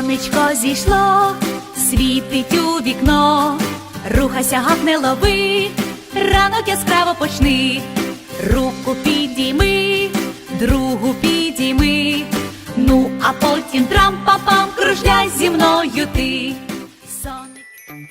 Сонечко зійшло, світить у вікно, рухайся, гав не лови, ранок яскраво почни, руку підійми, другу підійми, ну а потім трам-па-пам, кружляй зі мною ти. Сонечко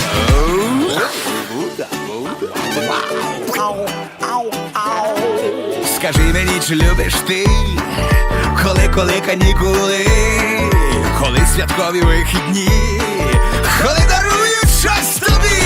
Скажи мені, чи любиш ти, коли, коли канікули, коли святкові вихідні, коли дарують щось тобі.